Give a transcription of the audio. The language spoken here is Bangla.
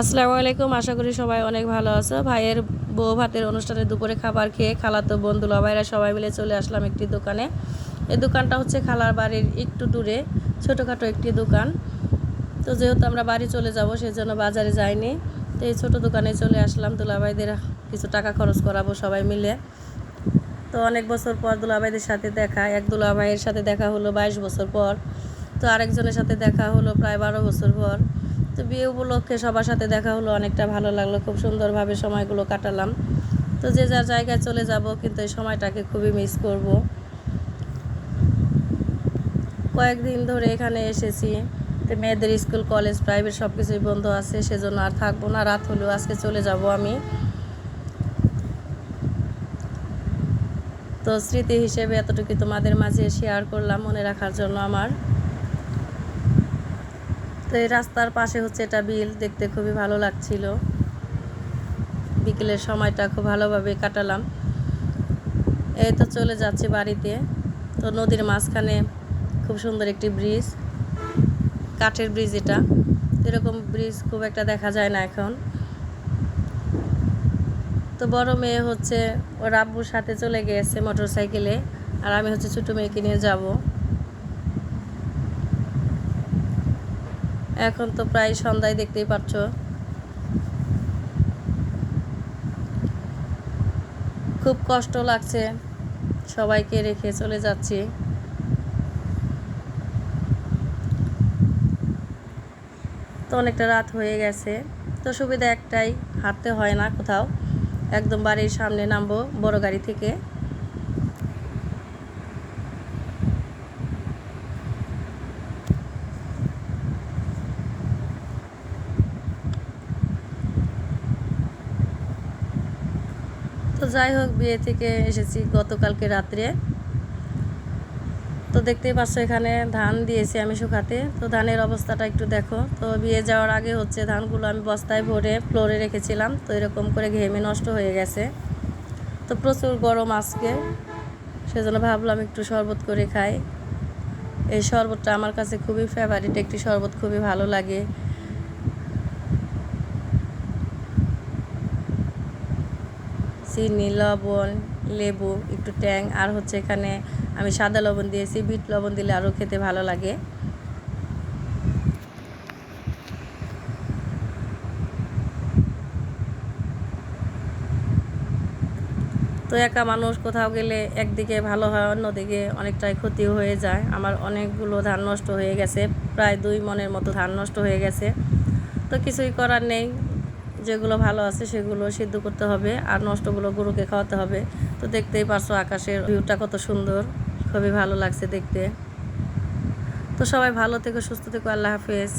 আসসালামু আলাইকুম, আশা করি সবাই অনেক ভালো আছো। ভাইয়ের বউ ভাতের অনুষ্ঠানে দুপুরে খাবার খেয়ে খালাতো বন্ধু ভাইরা সবাই মিলে চলে আসলাম একটি দোকানে। এই দোকানটা হচ্ছে খালার বাড়ির একটু দূরে, ছোটোখাটো একটি দোকান। তো যেহেতু আমরা বাড়ি চলে যাব, সেজন্য বাজারে যাইনি। তো এই ছোটো দোকানে চলে আসলাম দুলাভাইদের কিছু টাকা খরচ করাবো সবাই মিলে। তো অনেক বছর পর দুলাভাইদের সাথে দেখা, এক দুলাভাইয়ের সাথে দেখা হলো বাইশ বছর পর। তো আরেকজনের সাথে দেখা হলো প্রায় বারো বছর পর। তো বিয়ে উপলক্ষে সবার সাথে দেখা হলো, অনেকটা ভালো লাগল, খুব সুন্দরভাবে সময়গুলো কাটালাম। তো যে যার জায়গায় চলে যাব, কিন্তু এই সময়টাকে খুবই মিস করব। কয়েকদিন ধরে এখানে এসেছি, তো মেয়েদের স্কুল, কলেজ প্রাইভেট সব কিছুই বন্ধ আছে, সেজন্য আর থাকব না, রাত হলেও আজকে চলে যাব আমি। তো স্মৃতি হিসেবে এতটুকু তোমাদের মাঝে শেয়ার করলাম মনে রাখার জন্য আমার। তো এই রাস্তার পাশে হচ্ছে এটা বিল, দেখতে খুবই ভালো লাগছিল। বিকেলের সময়টা খুব ভালোভাবে কাটালাম। এই তো চলে যাচ্ছি বাড়িতে। তো নদীর মাঝখানে খুব সুন্দর একটি ব্রিজ, কাঠের ব্রিজ এটা। এরকম ব্রিজ খুব একটা দেখা যায় না এখন। তো বড় মেয়ে হচ্ছে ওর আব্বুর সাথে চলে গিয়েছে মোটর সাইকেলে আর আমি হচ্ছে ছোটো মেয়েকে নিয়ে যাব। এখন তো প্রায় সন্ধ্যায় দেখতেই পাচ্ছ খুব কষ্ট লাগছে সবাইকে রেখে চলে যাচ্ছি। তো অনেকটা রাত হয়ে গেছে, তো সুবিধা একটাই, হাঁটতে হয় না কোথাও। একদম বাড়ির সামনে নামবো বড় গাড়ি থেকে। তো যাই হোক, বিয়ে থেকে এসেছি গতকালকে রাত্রে। তো দেখতেই পাচ্ছ এখানে ধান দিয়েছি আমি শুকাতে। তো ধানের অবস্থাটা একটু দেখো। তো বিয়ে যাওয়ার আগে হচ্ছে ধানগুলো আমি বস্তায় ভরে ফ্লোরে রেখেছিলাম। তো এরকম করে ঘেমে নষ্ট হয়ে গেছে। তো প্রচুর গরম আজকে। সেজন্য ভাবলাম একটু শরবত করে খাই। এই শরবতটা আমার কাছে খুবই ফেভারিট একটি শরবত খুবই ভালো লাগে। চিনি, লবণ, লেবু, একটু ট্যাং, আর হচ্ছে এখানে আমি সাদা লবণ দিয়েছি, বিট লবণ দিলে আরও খেতে ভালো লাগে। তো একা মানুষ কোথাও গেলে একদিকে ভালো হয়, অন্যদিকে অনেকটাই ক্ষতি হয়ে যায়। আমার অনেকগুলো ধান নষ্ট হয়ে গেছে, প্রায় দুই মনের মতো ধান নষ্ট হয়ে গেছে। তো কিছুই করার নেই যেগুলো ভালো আছে সেগুলো সিদ্ধ করতে হবে আর নষ্টগুলো গরুকে খাওয়াতে হবে। তো দেখতেই পারছ আকাশের ভিউটা কত সুন্দর, খুবই ভালো লাগছে দেখতে। তো সবাই ভালো থেকো, সুস্থ থেকো, আল্লাহ হাফেজ।